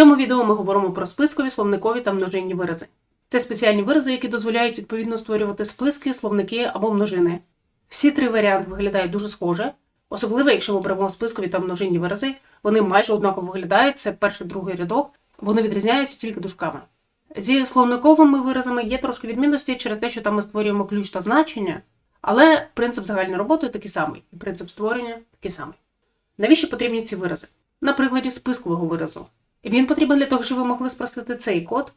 цьому відео ми говоримо про спискові, словникові та множинні вирази. Це спеціальні вирази, які дозволяють відповідно створювати списки, словники або множини. Всі три варіанти виглядають дуже схоже, особливо, якщо ми беремо спискові та множинні вирази, вони майже однаково виглядають, це перший другий рядок, вони відрізняються тільки дужками. Зі словниковими виразами є трошки відмінності через те, що там ми створюємо ключ та значення, але принцип загальної роботи такий самий, і принцип створення такий самий. Навіщо потрібні ці вирази? На прикладі спискового виразу. Він потрібен для того, щоб ви могли спростити цей код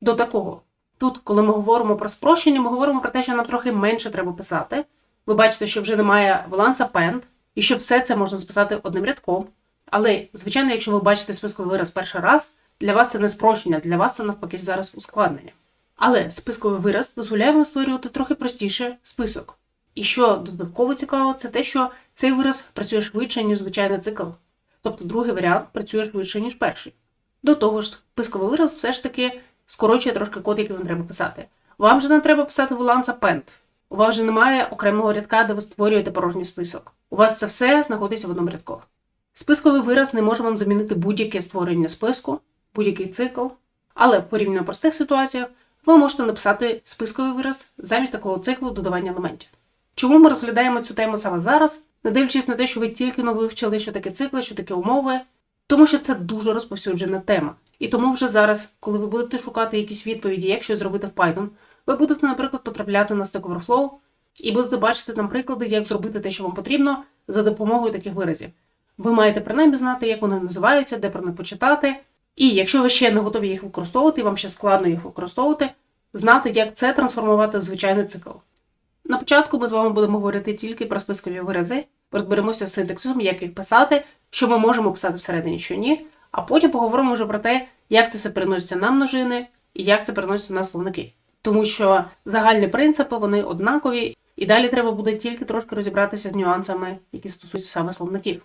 до такого. Тут, коли ми говоримо про спрощення, ми говоримо про те, що нам трохи менше треба писати. Ви бачите, що вже немає баланса append, і що все це можна записати одним рядком. Але, звичайно, якщо ви бачите списковий вираз перший раз, для вас це не спрощення, для вас це навпаки зараз ускладнення. Але списковий вираз дозволяє вам створювати трохи простіше список. І що додатково цікаво, це те, що цей вираз працює швидше, ніж звичайний цикл. Тобто другий варіант працює швидше, ніж перший. До того ж, списковий вираз все ж таки скорочує трошки код, який вам треба писати. Вам же не треба писати воланс append. У вас же немає окремого рядка, де ви створюєте порожній список. У вас це все знаходиться в одному рядку. Списковий вираз не може вам замінити будь-яке створення списку, будь-який цикл, але в порівняно простих ситуаціях ви можете написати списковий вираз замість такого циклу додавання елементів. Чому ми розглядаємо цю тему саме зараз, не дивлячись на те, що ви тільки но вивчили, що таке цикли, що таке умови, тому що це дуже розповсюджена тема. І тому вже зараз, коли ви будете шукати якісь відповіді, як щось зробити в Python, ви будете, наприклад, потрапляти на Stack Overflow і будете бачити там приклади, як зробити те, що вам потрібно, за допомогою таких виразів. Ви маєте принаймні знати, як вони називаються, де про них почитати. І якщо ви ще не готові їх використовувати, і вам ще складно їх використовувати, знати, як це трансформувати в звичайний цикл. На початку ми з вами будемо говорити тільки про спискові вирази, розберемося з синтаксисом, як їх писати, що ми можемо писати всередині, що ні, а потім поговоримо вже про те, як це все переноситься на множини і як це переноситься на словники. Тому що загальні принципи вони однакові, і далі треба буде тільки трошки розібратися з нюансами, які стосуються саме словників.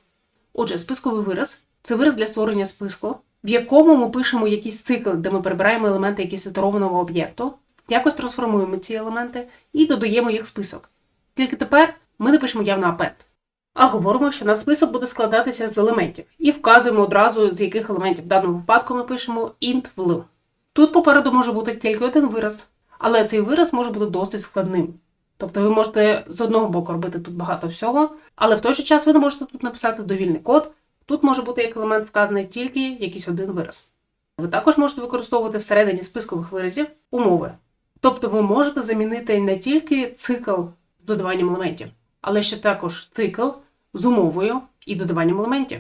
Отже, списковий вираз це вираз для створення списку, в якому ми пишемо якийсь цикл, де ми прибираємо елементи якогось ітерованого об'єкту, якось трансформуємо ці елементи і додаємо їх в список. Тільки тепер ми не пишемо явно append, а говоримо, що наш список буде складатися з елементів, і вказуємо одразу, з яких елементів в даному випадку ми пишемо int в. Тут попереду може бути тільки один вираз, але цей вираз може бути досить складним. Тобто ви можете з одного боку робити тут багато всього, але в той же час ви не можете тут написати довільний код. Тут може бути як елемент вказаний тільки якийсь один вираз. Ви також можете використовувати всередині спискових виразів умови. Тобто ви можете замінити не тільки цикл з додаванням елементів, але ще також цикл з умовою і додаванням елементів.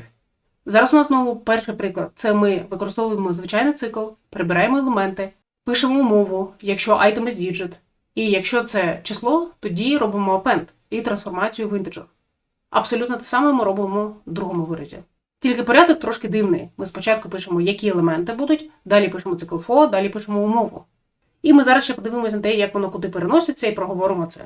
Зараз у нас знову перший приклад. Це ми використовуємо звичайний цикл, прибираємо елементи, пишемо умову, якщо item is digit, і якщо це число, тоді робимо append і трансформацію в інтеджер. Абсолютно те саме ми робимо в другому виразі. Тільки порядок трошки дивний. Ми спочатку пишемо, які елементи будуть, далі пишемо цикл for, далі пишемо умову. І ми зараз ще подивимося на те, як воно куди переноситься, і проговоримо це.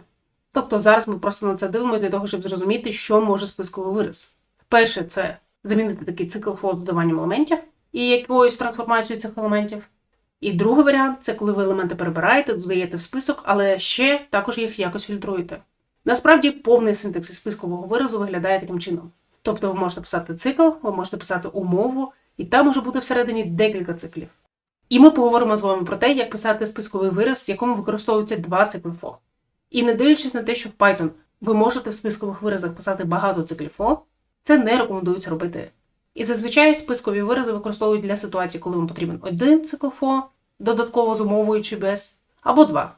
Тобто зараз ми просто на це дивимося для того, щоб зрозуміти, що може списковий вираз. Перше, це замінити такий цикл з додаванням елементів і якоюсь трансформацією цих елементів. І другий варіант це коли ви елементи перебираєте, додаєте в список, але ще також їх якось фільтруєте. Насправді, повний синтекс спискового виразу виглядає таким чином. Тобто ви можете писати цикл, ви можете писати умову, і там може бути всередині декілька циклів. І ми поговоримо з вами про те, як писати списковий вираз, в якому використовуються два цикли for. І не дивлячись на те, що в Python ви можете в спискових виразах писати багато циклів for, це не рекомендується робити. І зазвичай спискові вирази використовують для ситуації, коли вам потрібен один цикл for, додатково з умовою чи без, або два.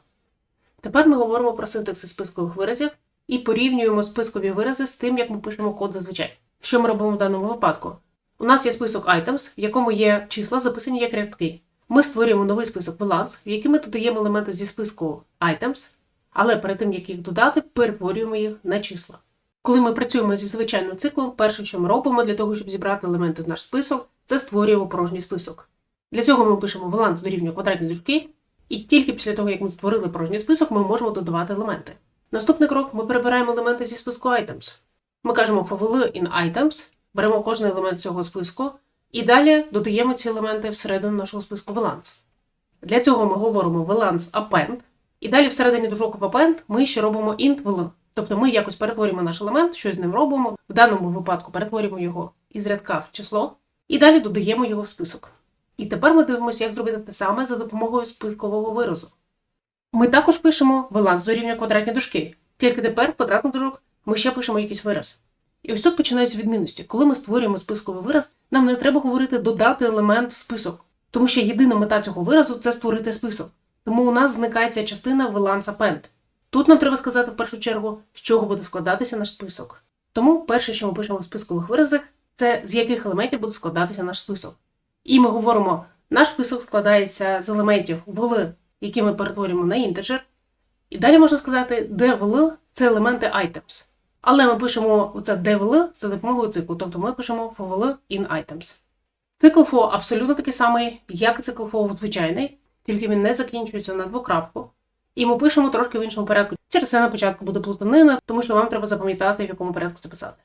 Тепер ми говоримо про синтекси спискових виразів і порівнюємо спискові вирази з тим, як ми пишемо код зазвичай. Що ми робимо в даному випадку? У нас є список items, в якому є числа, записані як рядки. Ми створюємо новий список баланс, в який ми додаємо елементи зі списку items, але перед тим, як їх додати, перетворюємо їх на числа. Коли ми працюємо зі звичайним циклом, перше, що ми робимо для того, щоб зібрати елементи в наш список, це створюємо порожній список. Для цього ми пишемо баланс дорівнює квадратні дужки, і тільки після того, як ми створили порожній список, ми можемо додавати елементи. Наступний крок ми перебираємо елементи зі списку items. Ми кажемо for in items, беремо кожен елемент з цього списку і далі додаємо ці елементи всередину нашого списку valence. Для цього ми говоримо valence append, і далі всередині дужок append ми ще робимо int val. Тобто ми якось перетворюємо наш елемент, щось з ним робимо. В даному випадку перетворюємо його із рядка в число, і далі додаємо його в список. І тепер ми дивимося, як зробити те саме за допомогою спискового виразу. Ми також пишемо баланс дорівнює квадратні дужки, тільки тепер в квадратних дужок ми ще пишемо якийсь вираз. І ось тут починаються відмінності. Коли ми створюємо списковий вираз, нам не треба говорити додати елемент в список, тому що єдина мета цього виразу це створити список. Тому у нас зникає ця частина balance append. Тут нам треба сказати в першу чергу, з чого буде складатися наш список. Тому перше, що ми пишемо в спискових виразах, це з яких елементів буде складатися наш список. І ми говоримо, наш список складається з елементів вл, які ми перетворюємо на інтеджер. І далі можна сказати, де вл це елементи items. Але ми пишемо оце devl за допомогою циклу, тобто ми пишемо for in items. Цикл for абсолютно такий самий, як і цикл for звичайний, тільки він не закінчується на двокрапку. І ми пишемо трошки в іншому порядку. Через це на початку буде плутанина, тому що вам треба запам'ятати, в якому порядку це писати.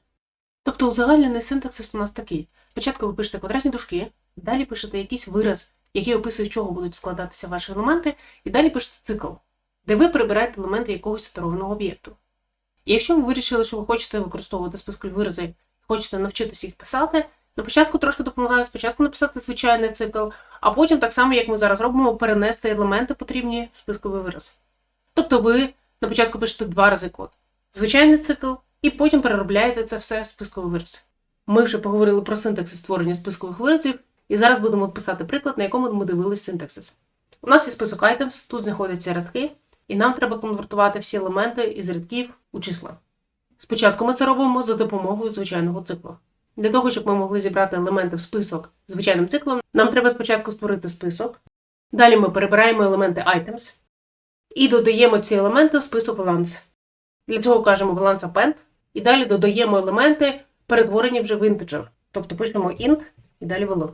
Тобто узагальнений синтаксис у нас такий. Спочатку ви пишете квадратні дужки, далі пишете якийсь вираз, який описує, з чого будуть складатися ваші елементи, і далі пишете цикл, де ви прибираєте елементи якогось стерованого об'єкту. І якщо ви вирішили, що ви хочете використовувати спискові вирази, хочете навчитися їх писати, на початку трошки допомагаю спочатку написати звичайний цикл, а потім, так само, як ми зараз робимо, перенести елементи потрібні в списковий вираз. Тобто ви на початку пишете два рази код, звичайний цикл, і потім переробляєте це все в списковий вираз. Ми вже поговорили про синтаксис створення спискових виразів, і зараз будемо писати приклад, на якому ми дивились синтаксис. У нас є список items, тут знаходяться рядки, і нам треба конвертувати всі елементи із рядків у числа. Спочатку ми це робимо за допомогою звичайного циклу. Для того, щоб ми могли зібрати елементи в список звичайним циклом, нам треба спочатку створити список. Далі ми перебираємо елементи items і додаємо ці елементи в список balance. Для цього кажемо balance append, і далі додаємо елементи, перетворені вже в integer. Тобто пишемо int і далі value.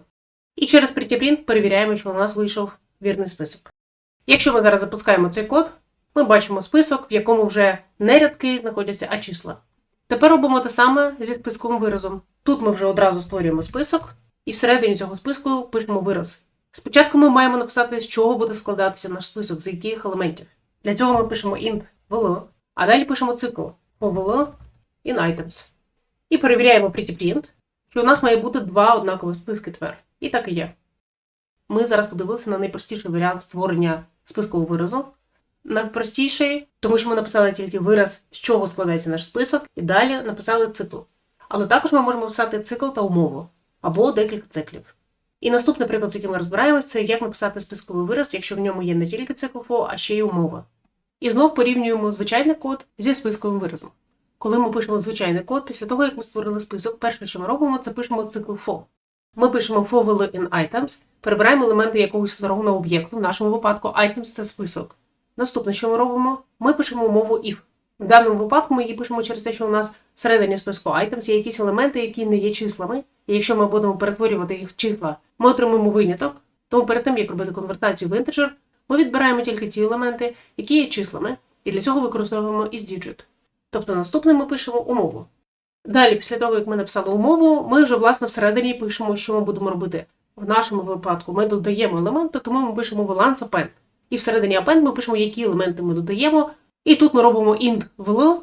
І через prettyprint перевіряємо, що у нас вийшов вірний список. Якщо ми зараз запускаємо цей код, ми бачимо список, в якому вже не рядки знаходяться, а числа. Тепер робимо те саме зі списковим виразом. Тут ми вже одразу створюємо список, і всередині цього списку пишемо вираз. Спочатку ми маємо написати, з чого буде складатися наш список, з яких елементів. Для цього ми пишемо int vl, а далі пишемо цикл for vl in items. І перевіряємо prettyprint, що у нас має бути два однакові списки тепер. І так і є. Ми зараз подивилися на найпростіший варіант створення спискового виразу. Найпростіший, тому що ми написали тільки вираз, з чого складається наш список, і далі написали цикл. Але також ми можемо писати цикл та умову або декілька циклів. І наступний приклад, з яким ми розбираємось, це як написати списковий вираз, якщо в ньому є не тільки цикл for, а ще й умова. І знов порівнюємо звичайний код зі списковим виразом. Коли ми пишемо звичайний код, після того, як ми створили список, перше, що ми робимо, це пишемо цикл for. Ми пишемо for in items, перебираємо елементи якогось старого об'єкту, в нашому випадку items це список. Наступне, що ми робимо, ми пишемо умову if. В даному випадку ми її пишемо через те, що у нас всередині списку items є якісь елементи, які не є числами. І якщо ми будемо перетворювати їх в числа, ми отримаємо виняток. Тому перед тим, як робити конвертацію в інтеджер, ми відбираємо тільки ті елементи, які є числами, і для цього використовуємо isDigit. Тобто наступним ми пишемо умову. Далі, після того, як ми написали умову, ми вже власне всередині пишемо, що ми будемо робити. В нашому випадку ми додаємо елементи, тому ми пишемо balance append. І всередині append ми пишемо, які елементи ми додаємо. І тут ми робимо int vl,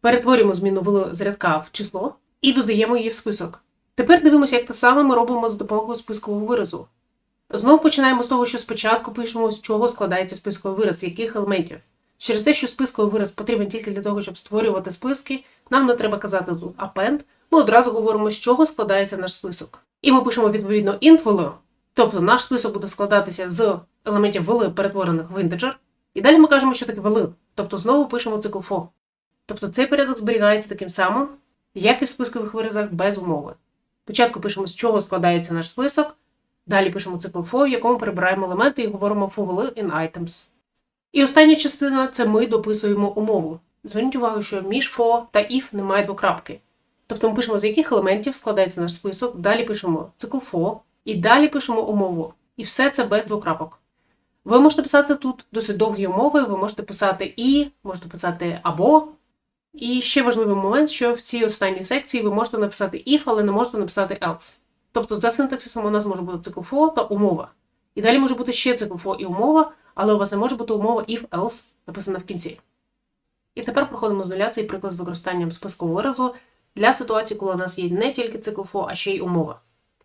перетворюємо зміну vl з рядка в число і додаємо її в список. Тепер дивимося, як те саме ми робимо за допомогою спискового виразу. Знов починаємо з того, що спочатку пишемо, з чого складається списковий вираз, з яких елементів. Через те, що списковий вираз потрібен тільки для того, щоб створювати списки, нам не треба казати тут append, ми одразу говоримо, з чого складається наш список. І ми пишемо відповідно int vl, тобто наш список буде складатися з елементів vl, перетворених в інтеджер. І далі ми кажемо, що таке vl, тобто знову пишемо цикл for. Тобто цей порядок зберігається таким самим, як і в спискових виразах без умови. Спочатку пишемо, з чого складається наш список, далі пишемо цикл for, в якому перебираємо елементи і говоримо for in items. І остання частина це ми дописуємо умову. Зверніть увагу, що між for та if немає двокрапки. Тобто ми пишемо, з яких елементів складається наш список, далі пишемо цикл for, і далі пишемо умову. І все це без двокрапок. Ви можете писати тут досить довгі умови, ви можете писати і, можете писати або. І ще важливий момент, що в цій останній секції ви можете написати if, але не можете написати else. Тобто за синтаксисом у нас може бути цикл for та умова. І далі може бути ще цикл for і умова, але у вас не може бути умова if-else написана в кінці. І тепер проходимо з нуля цей приклад з використанням спискового виразу для ситуації, коли у нас є не тільки цикл for, а ще й умова.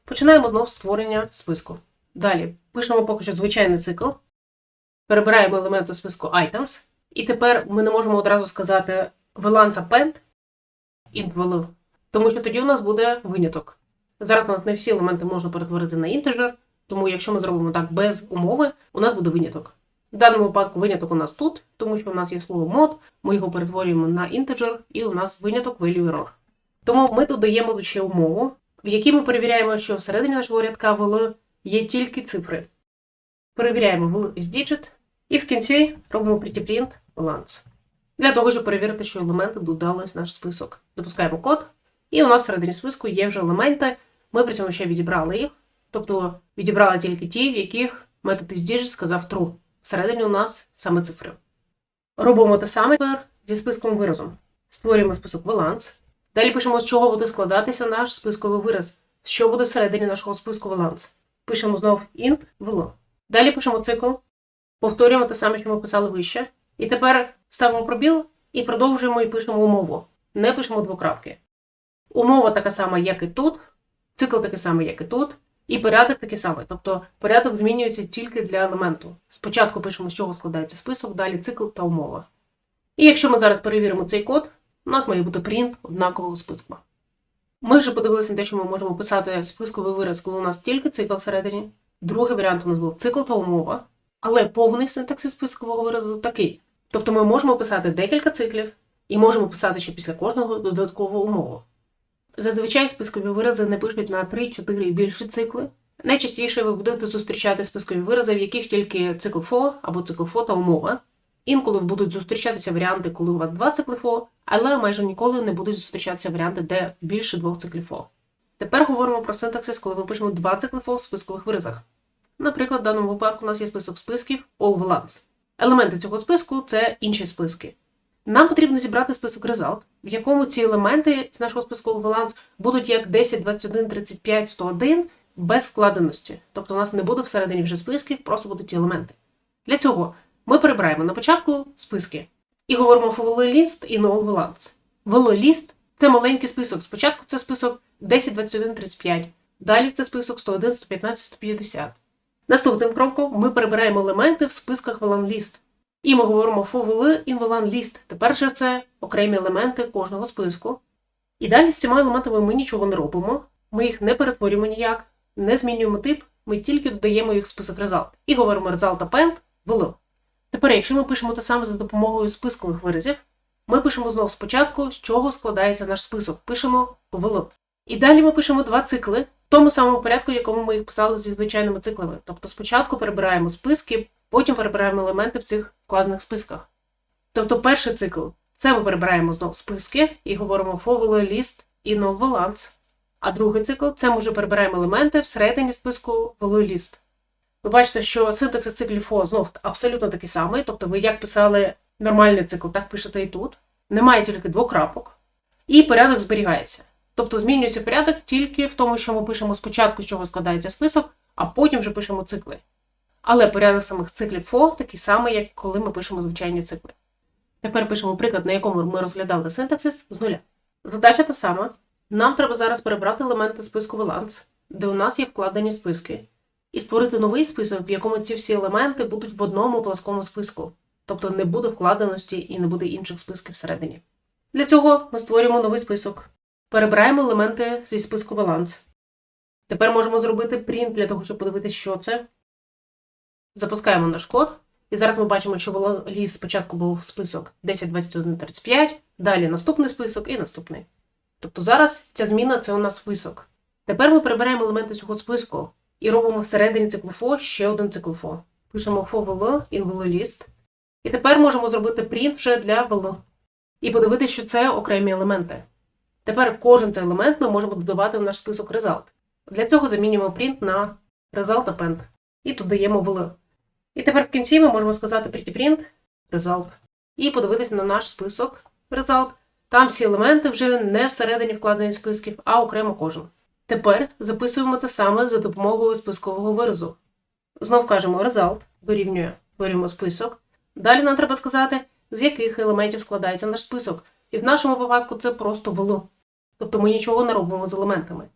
Починаємо знову створення списку. Далі пишемо поки що звичайний цикл, перебираємо елементи списку items, і тепер ми не можемо одразу сказати valence append int value, тому що тоді у нас буде виняток. Зараз у нас не всі елементи можна перетворити на інтеджер, тому якщо ми зробимо так без умови, у нас буде виняток. В даному випадку виняток у нас тут, тому що у нас є слово mod, ми його перетворюємо на інтеджер, і у нас виняток value error. Тому ми додаємо ще умову, в якій ми перевіряємо, що всередині нашого рядка вл є тільки цифри. Перевіряємо вл із digit, і в кінці робимо prettyprint balance. Для того, щоб перевірити, що елементи додались в наш список. Запускаємо код, і у нас всередині списку є вже елементи. Ми при цьому ще відібрали їх, тобто відібрали тільки ті, в яких метод із digit сказав true. Всередині у нас саме цифри. Робимо те саме тепер зі списком виразом. Створюємо список баланс. Далі пишемо, з чого буде складатися наш списковий вираз, що буде всередині нашого списку баланс. Пишемо знов int velo. Далі пишемо цикл, повторюємо те саме, що ми писали вище. І тепер ставимо пробіл і продовжуємо і пишемо умову. Не пишемо двокрапки. Умова така сама, як і тут, цикл такий самий, як і тут, і порядок такий самий. Тобто порядок змінюється тільки для елементу. Спочатку пишемо, з чого складається список, далі цикл та умова. І якщо ми зараз перевіримо цей код, у нас має бути принт однакового списку. Ми вже подивилися на те, що ми можемо писати списковий вираз, коли у нас тільки цикл всередині. Другий варіант у нас був цикл та умова, але повний синтаксис спискового виразу такий. Тобто ми можемо писати декілька циклів і можемо писати ще після кожного додаткову умову. Зазвичай спискові вирази не пишуть на 3-4 і більше цикли. Найчастіше ви будете зустрічати спискові вирази, в яких тільки цикл фо або цикл фо та умова. Інколи будуть зустрічатися варіанти, коли у вас два цикли фо, але майже ніколи не будуть зустрічатися варіанти, де більше двох циклів фо. Тепер говоримо про синтаксис, коли ми пишемо два цикли фо в спискових виразах. Наприклад, в даному випадку у нас є список списків All Valance. Елементи цього списку це інші списки. Нам потрібно зібрати список result, в якому ці елементи з нашого списку All Valance будуть як 10, 21, 35, 101 без вкладеності. Тобто у нас не буде всередині вже списків, просто будуть ті елементи. Для цього ми перебираємо на початку списки і говоримо про list і no valance. list – це маленький список. Спочатку це список 10, 21, 35. Далі це список 101, 115, 150. Наступним кроком ми перебираємо елементи в списках list. І ми говоримо for val in list. Тепер же це окремі елементи кожного списку. І далі з цими елементами ми нічого не робимо, ми їх не перетворюємо ніяк, не змінюємо тип, ми тільки додаємо їх в список result. І говоримо result append val. Тепер, якщо ми пишемо те саме за допомогою спискових виразів, ми пишемо знову спочатку, з чого складається наш список. Пишемо val. І далі ми пишемо два цикли в тому самому порядку, в якому ми їх писали зі звичайними циклами. Тобто спочатку перебираємо списки, потім перебираємо елементи в цих вкладених списках. Тобто перший цикл це ми перебираємо знову списки і говоримо for list і no valance. А другий цикл це ми вже перебираємо елементи всередині списку list. Ви бачите, що синтаксис циклів for знов абсолютно такий самий, тобто ви як писали нормальний цикл, так пишете і тут. Немає тільки двох крапок, і порядок зберігається. Тобто змінюється порядок тільки в тому, що ми пишемо спочатку, з чого складається список, а потім вже пишемо цикли. Але порядок самих циклів for такий самий, як коли ми пишемо звичайні цикли. Тепер пишемо приклад, на якому ми розглядали синтаксис з нуля. Задача та сама. Нам треба зараз перебрати елементи списку Valance, де у нас є вкладені списки, і створити новий список, в якому ці всі елементи будуть в одному пласкому списку, тобто не буде вкладеності і не буде інших списків всередині. Для цього ми створюємо новий список. Перебираємо елементи зі списку Valance. Тепер можемо зробити принт для того, щоб подивитися, що це. Запускаємо наш код. І зараз ми бачимо, що ліс спочатку був список 10, 21, 35, далі наступний список і наступний. Тобто зараз ця зміна це у нас список. Тепер ми прибираємо елементи цього списку і робимо всередині циклу for ще один цикл for. Пишемо val in list. І тепер можемо зробити принт вже для val. І подивитися, що це окремі елементи. Тепер кожен цей елемент ми можемо додавати в наш список result. Для цього замінюємо print на result append. І тут даємо val. І тепер в кінці ми можемо сказати prettyprint result. І подивитися на наш список result. Там всі елементи вже не всередині вкладені списків, а окремо кожен. Тепер записуємо те саме за допомогою спискового виразу. Знов кажемо result, дорівнює, створюємо список. Далі нам треба сказати, з яких елементів складається наш список. І в нашому випадку це просто val. Тобто ми нічого не робимо з елементами.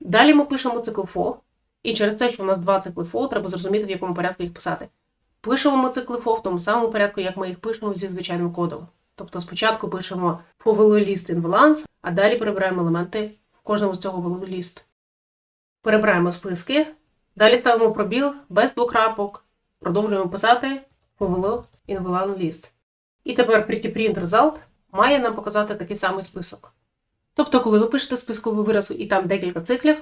Далі ми пишемо цикл for І через те, що у нас два цикли ФО, треба зрозуміти, в якому порядку їх писати. Пишемо ми цикли ФО в тому самому порядку, як ми їх пишемо зі звичайним кодом. Тобто спочатку пишемо for list in valence, а далі перебираємо елементи в кожному з цього value list. Перебираємо списки, далі ставимо пробіл без двокрапок, продовжуємо писати for in valence list. І тепер pretty print result має нам показати такий самий список. Тобто, коли ви пишете списковий вираз і там декілька циклів,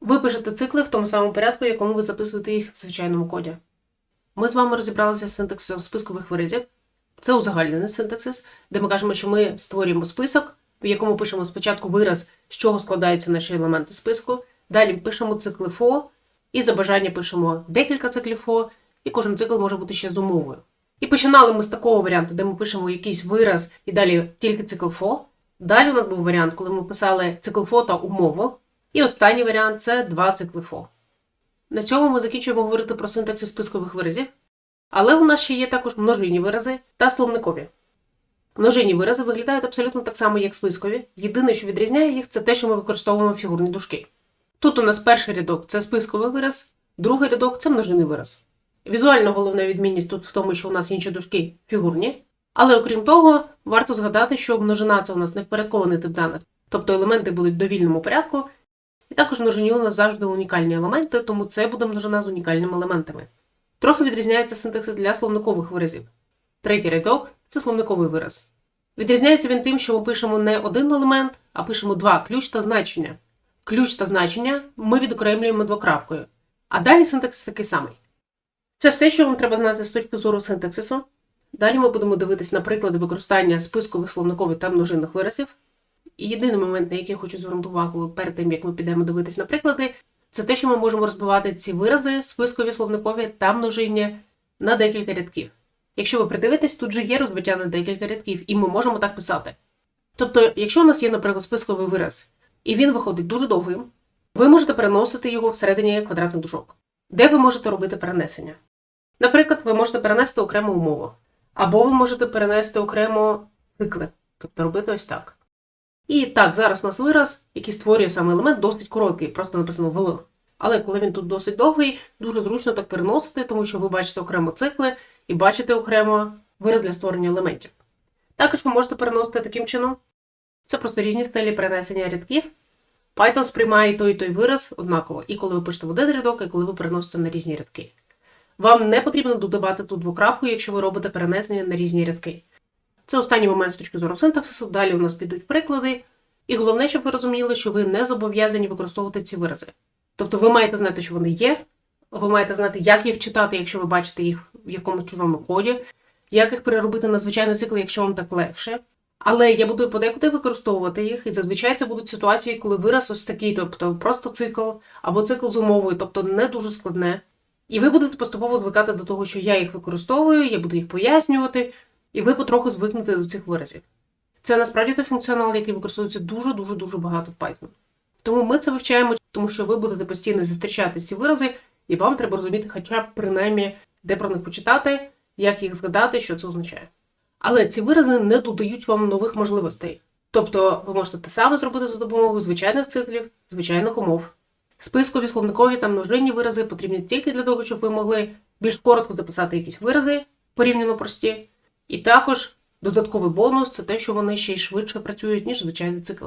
ви пишете цикли в тому самому порядку, в якому ви записуєте їх в звичайному коді. Ми з вами розібралися з синтаксисом спискових виразів. Це узагальнений синтаксис, де ми кажемо, що ми створюємо список, в якому пишемо спочатку вираз, з чого складаються наші елементи списку. Далі пишемо цикли ФО, і за бажання пишемо декілька циклів ФО, і кожен цикл може бути ще з умовою. І починали ми з такого варіанту, де ми пишемо якийсь вираз і далі тільки цикл ФО. Далі у нас був варіант, коли ми писали цикл ФО та умову. І останній варіант це два цикли ФО. На цьому ми закінчуємо говорити про синтаксис спискових виразів. Але у нас ще є також множинні вирази та словникові. Множинні вирази виглядають абсолютно так само, як спискові. Єдине, що відрізняє їх, це те, що ми використовуємо фігурні дужки. Тут у нас перший рядок це списковий вираз, другий рядок це множинний вираз. Візуально головна відмінність тут в тому, що у нас інші дужки фігурні. Але окрім того, варто згадати, що множина це у нас не впорядкований тип даних, тобто елементи будуть в довільному порядку. І також в множині у нас завжди унікальні елементи, тому це буде множина з унікальними елементами. Трохи відрізняється синтаксис для словникових виразів. Третій рядок це словниковий вираз. Відрізняється він тим, що ми пишемо не один елемент, а пишемо два ключ та значення. Ключ та значення ми відокремлюємо двокрапкою. А далі синтаксис такий самий. Це все, що вам треба знати з точки зору синтаксису. Далі ми будемо дивитись на приклади використання спискових словникових та множинних виразів. І єдиний момент, на який я хочу звернути увагу перед тим, як ми підемо дивитись на приклади, це те, що ми можемо розбивати ці вирази, спискові словникові та множинні на декілька рядків. Якщо ви придивитесь, тут же є розбиття на декілька рядків, і ми можемо так писати. Тобто, якщо у нас є, наприклад, списковий вираз, і він виходить дуже довгим, ви можете переносити його всередині квадратних дужок, де ви можете робити перенесення. Наприклад, ви можете перенести окрему умову, або ви можете перенести окремо цикли, тобто робити ось так. І так, зараз у нас вираз, який створює саме елемент, досить короткий, просто написано «вл». Але коли він тут досить довгий, дуже зручно так переносити, тому що ви бачите окремо цикли і бачите окремо вираз для створення елементів. Також ви можете переносити таким чином. Це просто різні стилі перенесення рядків. Python сприймає той і той вираз однаково, і коли ви пишете в один рядок, і коли ви переносите на різні рядки. Вам не потрібно додавати тут двокрапку, якщо ви робите перенесення на різні рядки. Це останній момент з точки зору синтаксису. Далі у нас підуть приклади. І головне, щоб ви розуміли, що ви не зобов'язані використовувати ці вирази. Тобто ви маєте знати, що вони є, ви маєте знати, як їх читати, якщо ви бачите їх в якомусь чужому коді, як їх переробити на звичайний цикл, якщо вам так легше. Але я буду подекуди використовувати їх, і зазвичай це будуть ситуації, коли вираз ось такий, тобто просто цикл або цикл з умовою, тобто не дуже складне. І ви будете поступово звикати до того, що я їх використовую, я буду їх пояснювати, і ви потроху звикнете до цих виразів. Це насправді той функціонал, який використовується дуже-дуже дуже багато в Python. Тому ми це вивчаємо, тому що ви будете постійно зустрічати ці вирази, і вам треба розуміти, хоча б принаймні, де про них почитати, як їх згадати, що це означає. Але ці вирази не додають вам нових можливостей. Тобто ви можете те саме зробити за допомогою звичайних циклів, звичайних умов. Спискові, словникові та множинні вирази потрібні тільки для того, щоб ви могли більш коротко записати якісь вирази, порівняно прості. І також додатковий бонус це те, що вони ще й швидше працюють, ніж звичайний цикл.